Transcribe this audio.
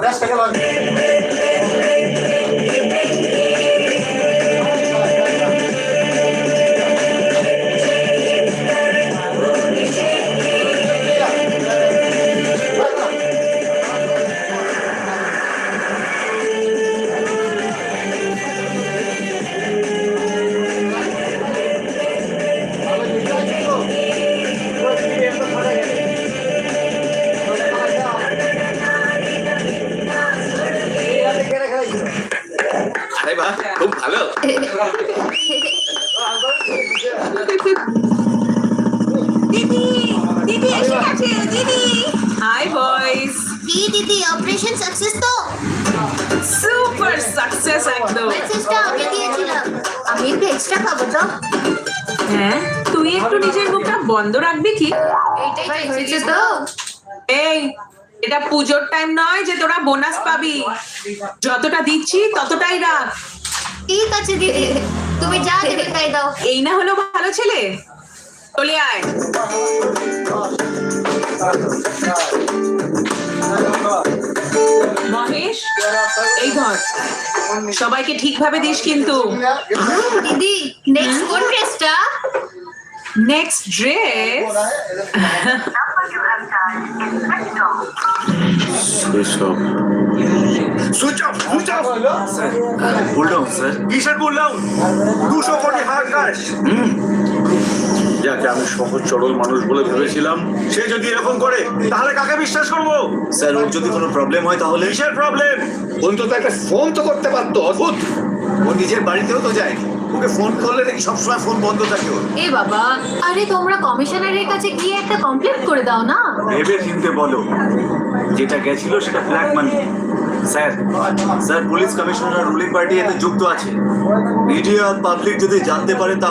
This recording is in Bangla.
Dez, pega é logo. দিদি দিদি এসে গেছে দিদি হাই বয়েস কি দিদি অপারেশন সাকসেস তো? সুপার সাকসেস একদম। মেসেজটা আমি দিয়েছিলাম। আমি একটু এক্সট্রা খাব তো। হ্যাঁ তুই একটু নিজের মুখটা বন্ধ রাখবি কি? এইটাই হয়েছে তো। এই এটা পুজোর টাইম নয় যে তোরা বোনাস পাবি। যতটা দিচ্ছি ততটাই রাখ। ঠিক আছে দিদি তুমি যা দেবে তাই দাও। এই না হলো ভালো ছেলে? চলে আয়। মহেশ এই ধর। সবাইকে ঠিকভাবে দিস কিন্তু। দিদি নেক্সট কোন ড্রেসটা নেক্সট ড্রেস এসব switch off switch off sir cool down sir কিসের বললাম দুশো কোটি হার কাশ। যাকে আমি সহজ সরল মানুষ বলে ভেবেছিলাম। সে যদি এরকম করে তাহলে কাকে বিশ্বাস করব? স্যার ওর যদি কোনো প্রবলেম হয় তাহলে? কিসের প্রবলেম অন্তত একটা ফোন তো করতে পারতো অদ্ভুত। ও নিজের বাড়িতেও তো যায় ওকে ফোন করলে নাকি সবসময় ফোন বন্ধ থাকে ওর। এ বাবা আরে তোমরা কমিশনারের কাছে গিয়ে একটা কমপ্লেন করে দাও না? ভেবে চিনতে বলো যেটা গেছিল সেটা black money sir sir police commissioner ruling party এতে যুক্ত আছে। মিডিয়া পাবলিক যদি জানতে পারে তা